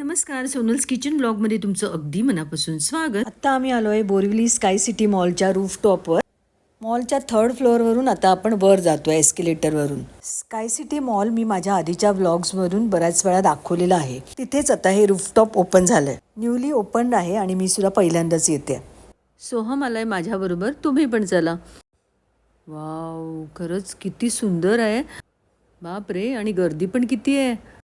नमस्कार सोनल्स किचन ब्लॉगमध्ये तुमचं अगदी मनापासून स्वागत. आत्ता आम्ही आलो आहे बोरिवली स्काय सिटी मॉलच्या रूफटॉपवर. मॉलच्या थर्ड फ्लोअरवरून आता आपण वर जातो आहे एस्केलेटरवरून. स्काय सिटी मॉल मी माझ्या आधीच्या व्लॉग्सवरून बऱ्याच वेळा दाखवलेला आहे. तिथेच आता हे रूफटॉप ओपन झालंय. न्यूली ओपन आहे आणि मी सुद्धा पहिल्यांदाच येते. सोहम आलाय माझ्याबरोबर तुम्ही पण चला. वाव खरंच किती सुंदर आहे. बाप रे आणि गर्दी पण किती आहे.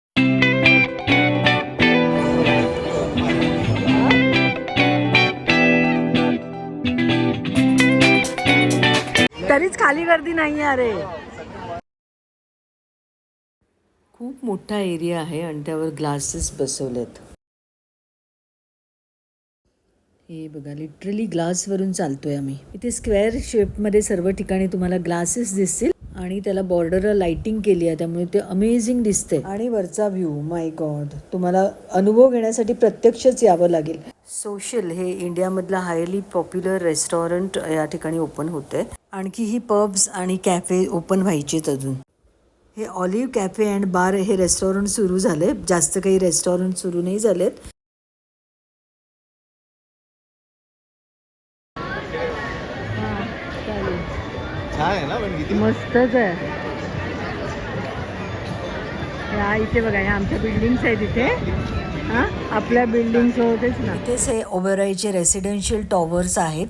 तरीच खाली गर्दी नाही अरे. खूप मोठा एरिया आहे आणि त्यावर ग्लासेस बसवलेत. हे बघा लिटरली ग्लासवरून चालतोय आम्ही. इथे स्क्वेअर शेपमध्ये सर्व ठिकाणी तुम्हाला ग्लासेस दिसतील आणि त्याला बॉर्डरला लाइटिंग केली आहे त्यामुळे ते अमेझिंग दिसते आणि वरचा व्ह्यू माय गॉड तुम्हाला अनुभव घेण्यासाठी प्रत्यक्षच यावं लागेल. सोशल हे इंडियामधलं हायली पॉप्युलर रेस्टॉरंट या ठिकाणी ओपन होते आणखी ही पब्स आणि कॅफे ओपन व्हायचेत अजून. हे ऑलिव्ह कॅफे अँड बार हे रेस्टॉरंट सुरू झाले. जास्त काही रेस्टॉरंट सुरू नाही झालेत. मस्तच आहे. या इथे बघा या आमच्या बिल्डिंग्स आहेत इथे. हा आपल्या बिल्डिंग्स होतेच ना. इथेच हे ओबेराईचे रेसिडेन्शियल टॉवर्स आहेत.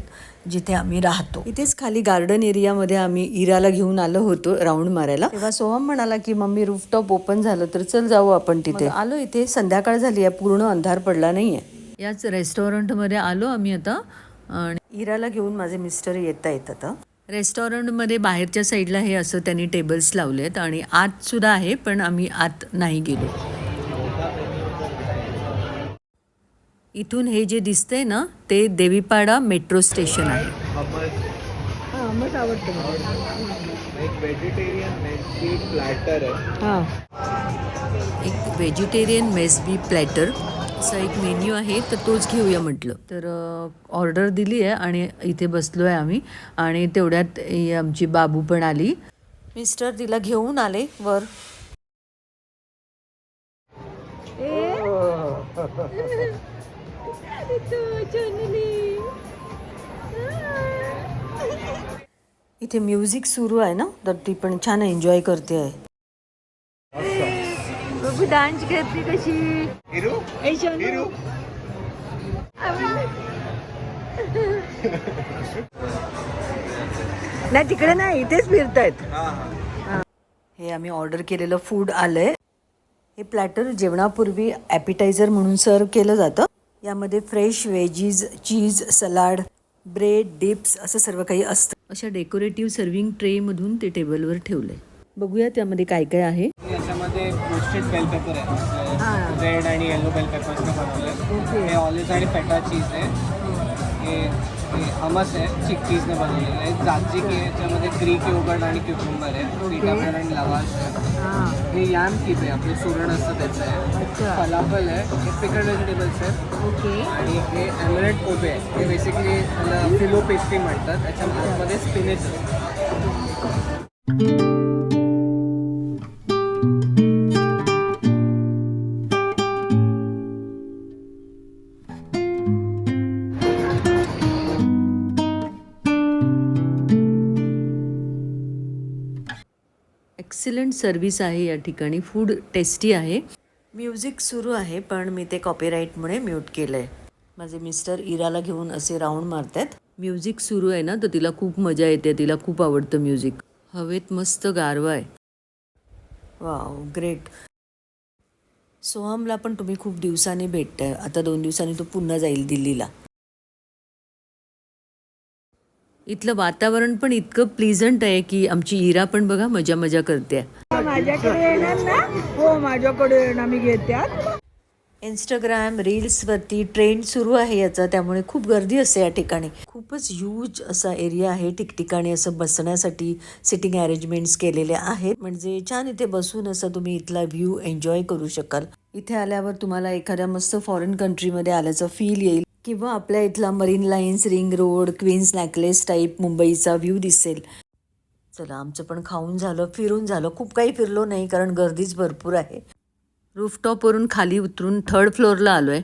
जिथे आम्ही राहतो. इथेच खाली गार्डन एरियामध्ये आम्ही इराला घेऊन आलो होतो राऊंड मारायला. तेव्हा सोहम म्हणाला की मम्मी रूफटॉप ओपन झालं तर चल जाऊ आपण तिथे. आलो इथे संध्याकाळ झाली आहे पूर्ण अंधार पडला नाहीये. याच रेस्टॉरंटमध्ये आलो आम्ही आता. आणि इराला घेऊन माझे मिस्टर येता येत आता. रेस्टॉरंटमध्ये बाहेरच्या साईडला हे असं त्यांनी टेबल्स लावलेत आणि आत सुद्धा आहे पण आम्ही आत नाही गेलो. इथून हे जे दिसतंय ना ते देवीपाडा मेट्रो स्टेशन आहे. एक व्हेजिटेरियन मेथी प्लॅटर आहे. एक व्हेजिटेरियन मेसबी प्लॅटर असा एक मेन्यू आहे तर तोच घेऊया म्हटलं. तर ऑर्डर दिली आहे आणि इथे बसलो आहे आम्ही. आणि तेवढ्यात ही आमची बाबू पण आली. मिस्टर तिला घेऊन आले वर. इथे म्युझिक सुरू आहे ना? तर ती पण छान एन्जॉय करते आहे. डान्स करते कशी. हिरू? हिरू? नाही तिकडे नाही इथेच फिरतायत. हा हा. हे. आम्ही ऑर्डर केलेलं फूड आलंय. हे प्लॅटर जेवणापूर्वी ॲपिटायझर म्हणून सर्व केलं जातं. यामध्ये fresh veggies cheese salad bread dips असं सर्व काही असतं. अशा डेकोरेटिव्ह सर्विंग ट्रेमधून ते टेबलवर ठेवलंय. बघूया त्यामध्ये काय काय आहे. याच्यामध्ये रोस्टेड बेल पेपर आहे. रेड आणि येलो बेल बनवले हे ऑलिव्ह आणि फेटा चीज आहे. हे हमस आहे चिक चीजने बनवलेलं आहे. जाजीक आहे याच्यामध्ये ग्रीक योगर्ट आणि क्युकुंबर आहे. सीताफळ आणि लवाश आहे. हे. याम कीप आहे आपलं सुरण असतं त्याचं. आहे फलाफल आहे. हे पिकड व्हेजिटेबल्स आहेत. ओके आणि हे एमरेट कोबे आहे हे बेसिकली त्याला फिलो पेस्ट्री म्हणतात. त्याच्यामध्ये स्पिनेच असतं. एक्सलंट सर्व्हिस आहे या ठिकाणी. फूड टेस्टी आहे. म्युझिक सुरू आहे पण मी ते कॉपीराईटमुळे म्यूट केलंय. माझे मिस्टर इराला घेऊन असे राऊंड मारतात. म्युझिक सुरू आहे ना तर तिला खूप मजा येते तिला खूप आवडतं म्युझिक हवेत मस्त गारवा आहे. वाव ग्रेट सोहमला पण तुम्ही खूप दिवसांनी भेटताय. आता दोन दिवसांनी तो पुन्हा जाईल दिल्लीला. इथलं वातावरण पण इतकं प्लीझंट आहे की आमची इरा पण बघा मजा मजा करते. इंस्टाग्राम रील्सवरती ट्रेंड सुरू आहे याचा त्यामुळे खूप गर्दी असते या ठिकाणी. खूपच ह्यूज असा एरिया आहे ठिकठिकाणी असं बसण्यासाठी सिटिंग अरेंजमेंट्स केलेले आहेत. म्हणजे छान इथे बसून असं तुम्ही इथला व्ह्यू एन्जॉय करू शकाल. इथे आल्यावर तुम्हाला एखाद्या मस्त फॉरेन कंट्रीमध्ये आल्याचं फील येईल. किंवा आपल्या इथला Marine Lines ring road Queen's Necklace type मुंबईचा व्ह्यू दिसेल. चला आमचं पण खाऊन झालं फिरून झालं. खूप काही फिरलो नाही कारण गर्दीच भरपूर आहे. रूफटॉपवरून खाली उतरून थर्ड फ्लोअरला आलो आहे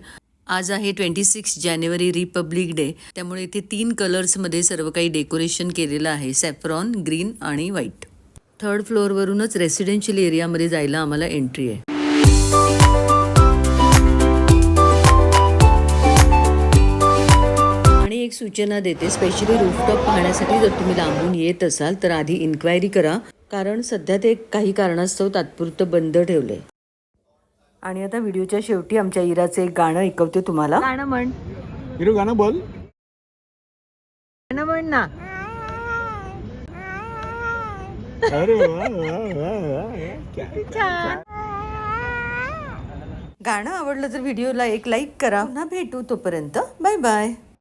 आज आहे ट्वेंटी सिक्स जानेवारी रिपब्लिक डे त्यामुळे इथे तीन कलर्समध्ये सर्व काही डेकोरेशन केलेलं आहे. सॅफ्रॉन ग्रीन आणि व्हाईट थर्ड फ्लोअरवरूनच रेसिडेन्शियल एरियामध्ये जायला आम्हाला एंट्री आहे. सूचना देते स्पेशली रूफटॉप पाहण्यासाठी जर तुम्ही लांबून येत असाल तर आधी इन्क्वायरी करा. कारण सध्या ते काही कारणास्तव तात्पुरतं बंद ठेवलंय. आणि आता व्हिडिओच्या शेवटी आमच्या इराचं एक गाणं ऐकवते तुम्हाला. गाणं म्हण. हिरू गाणं बोल. गाणं म्हण ना. अरे वा, वा, वा, वा, वा. क्या- गाणं आवडलं तर व्हिडिओला एक लाईक करा. पुन्हा भेटू तोपर्यंत. Bye bye